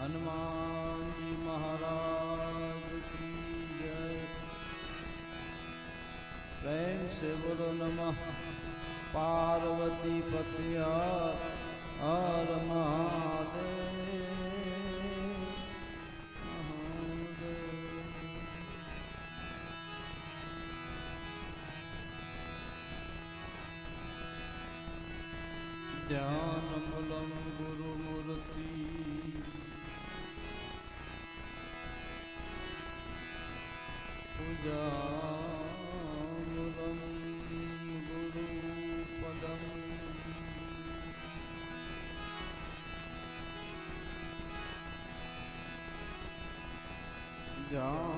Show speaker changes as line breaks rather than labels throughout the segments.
હનુમાન જી મહારાજ કી જય પ્રેમ સે બોલો નમઃ પાર્વતી પતિયા હર મહાદેવ ધ્યાન મૂલમ पूजामूलं गुरुपदम् ध्यानमूलं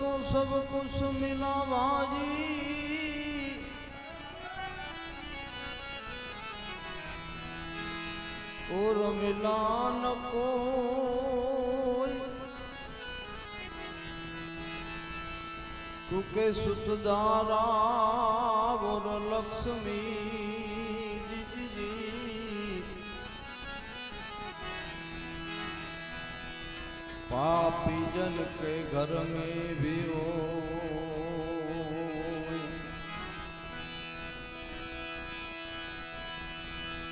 तो सब कुछ मिला बाजी और मिला न कोई कुके सुतदारा और लक्ष्मी पापी जन के घर में भी हो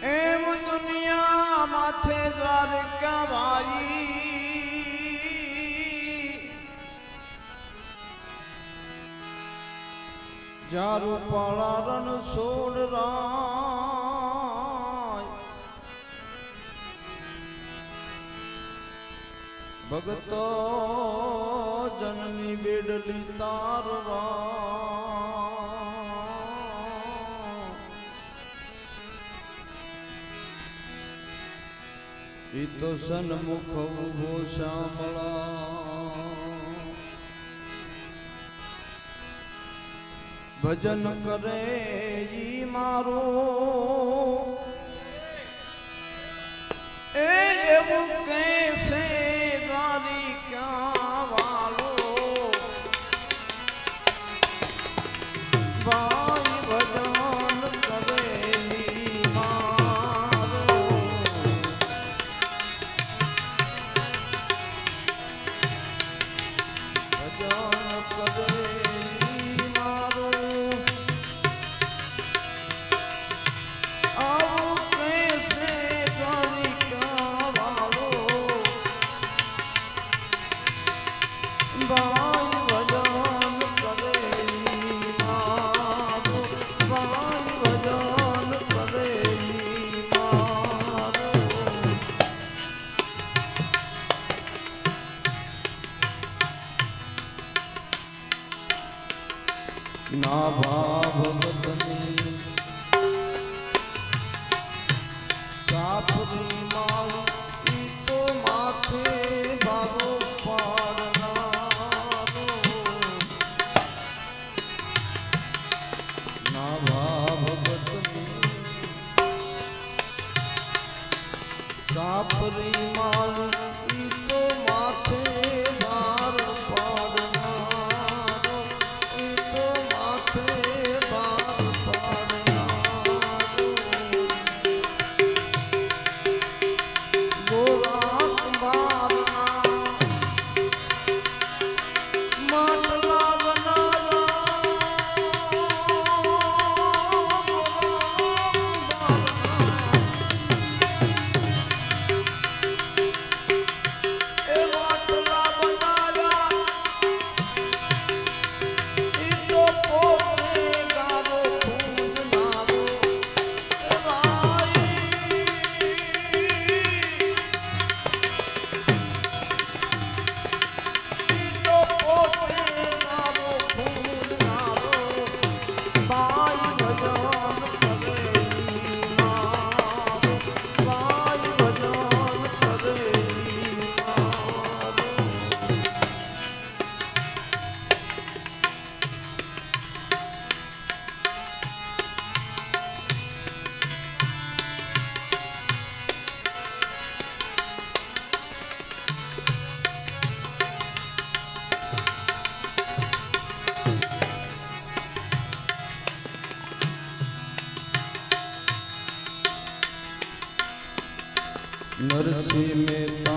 એમ દુનિયા માથે દ્વારકા ભાઈ જારુ પાળા રણ સોડ ભગતો જનની બેડલી તારવા. ઈ તો સન્મુખ ઊભો શામળા ભજન કરે ઈ મારું. એ એવું કહેશે વાલો ના નરસિંહ મહેતા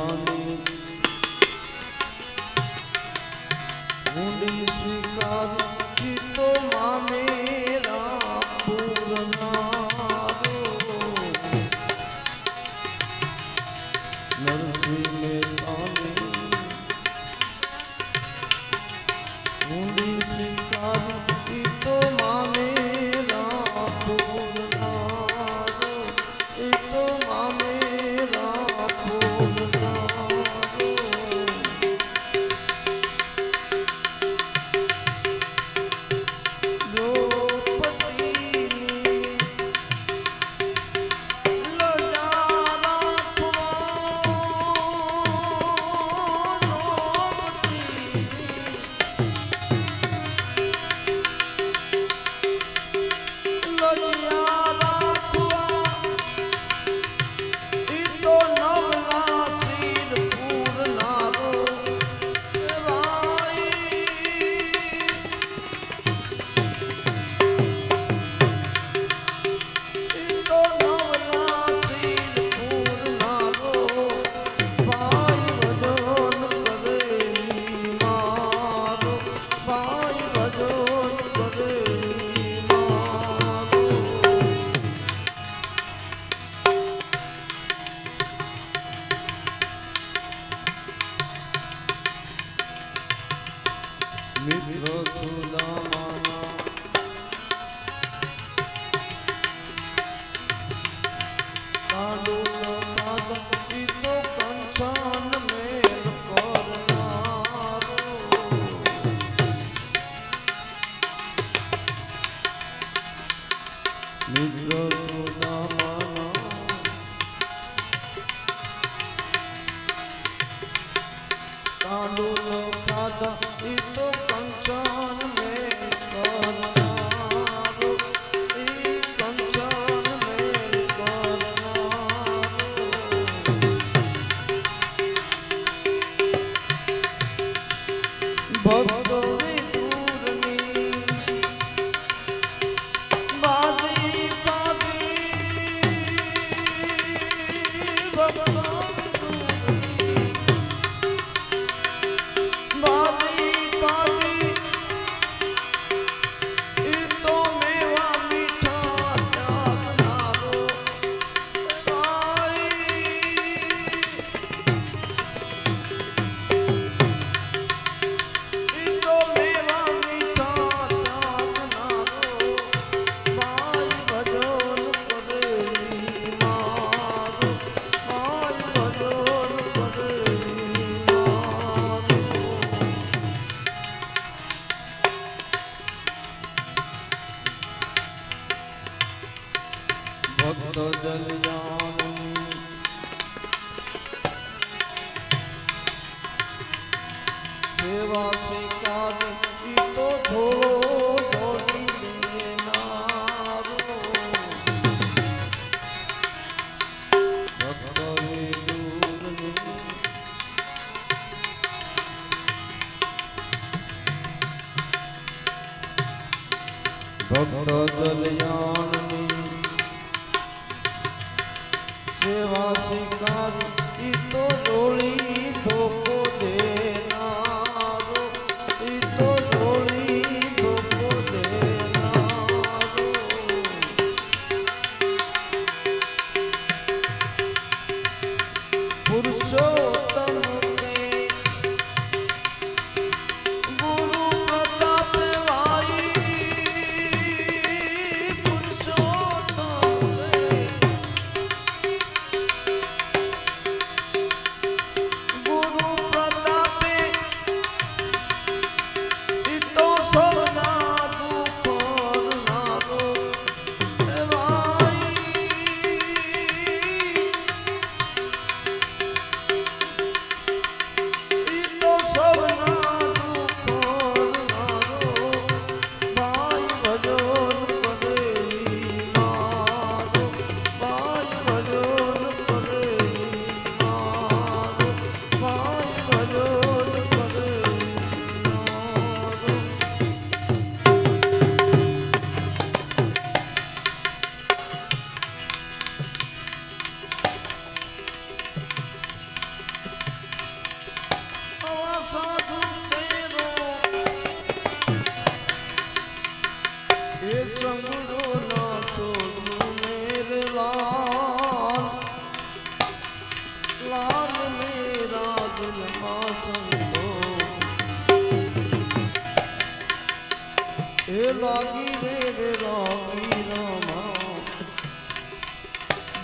ભક્તો દલયાણની સેવા સ્વીકાર તો ડોળી ઠોક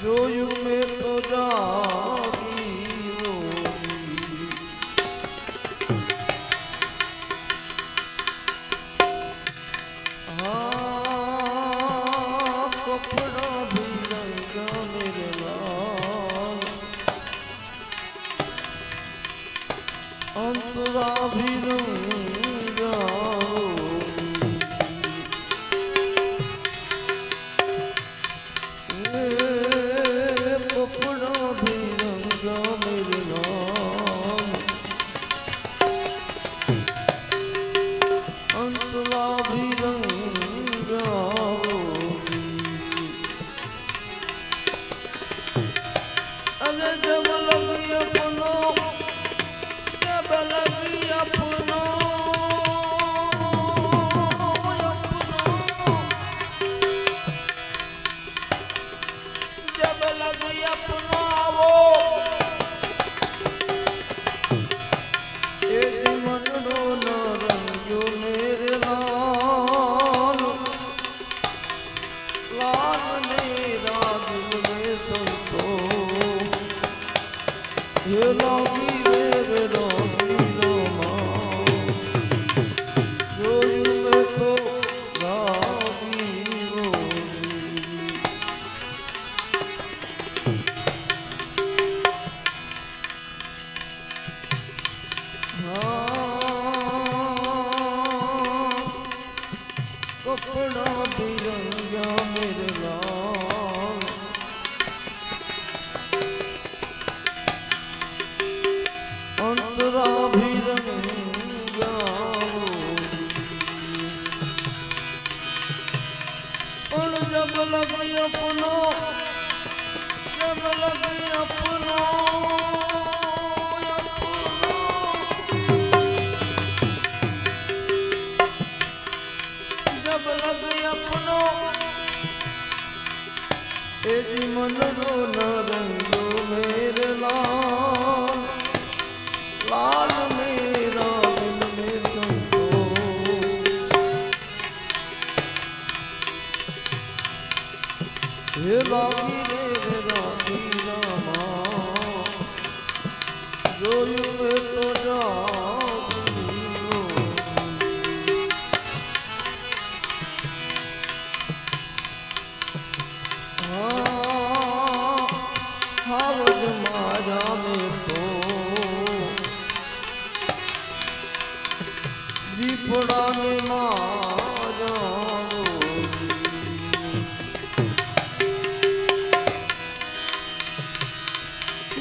જોયું મેં તો જા मेरे नौ હે બાપી રે રોકી જોયું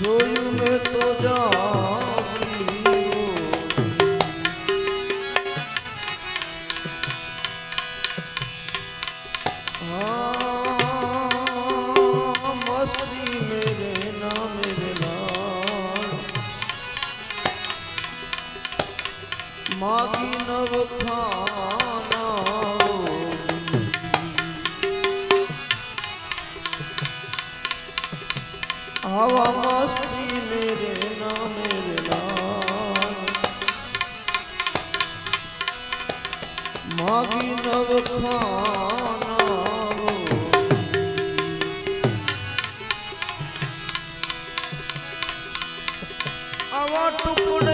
જોયું મેં તો જા માગી નવ આવા ટુકડે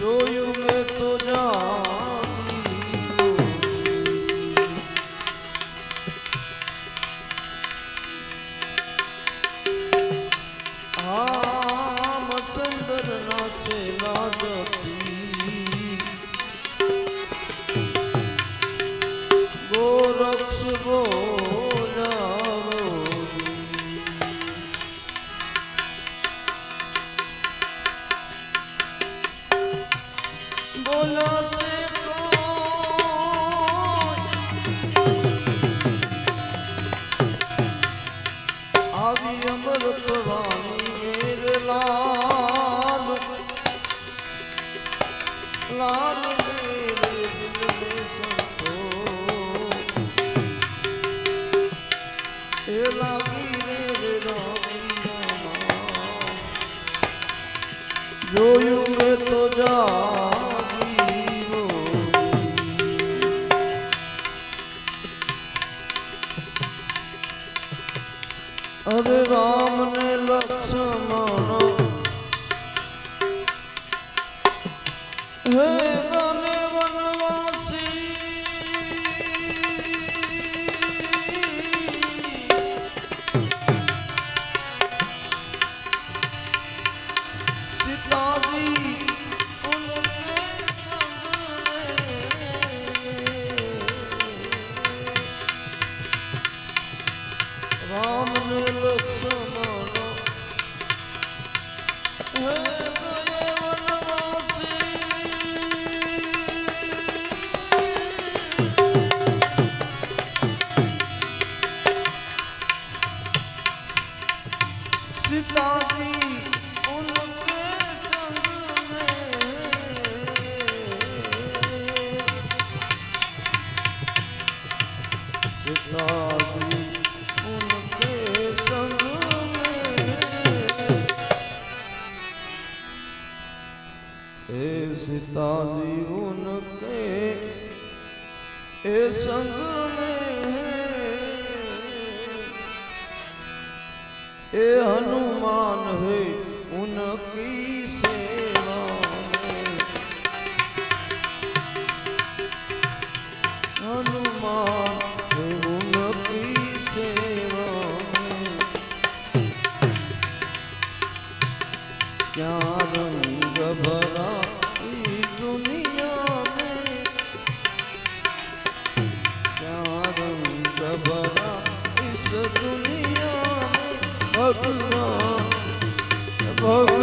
જોયું বলো અરે રામ ને લક્ષ્મણ Whoa. એ સંગ એ હનુમાન હે ઉનકી Oh.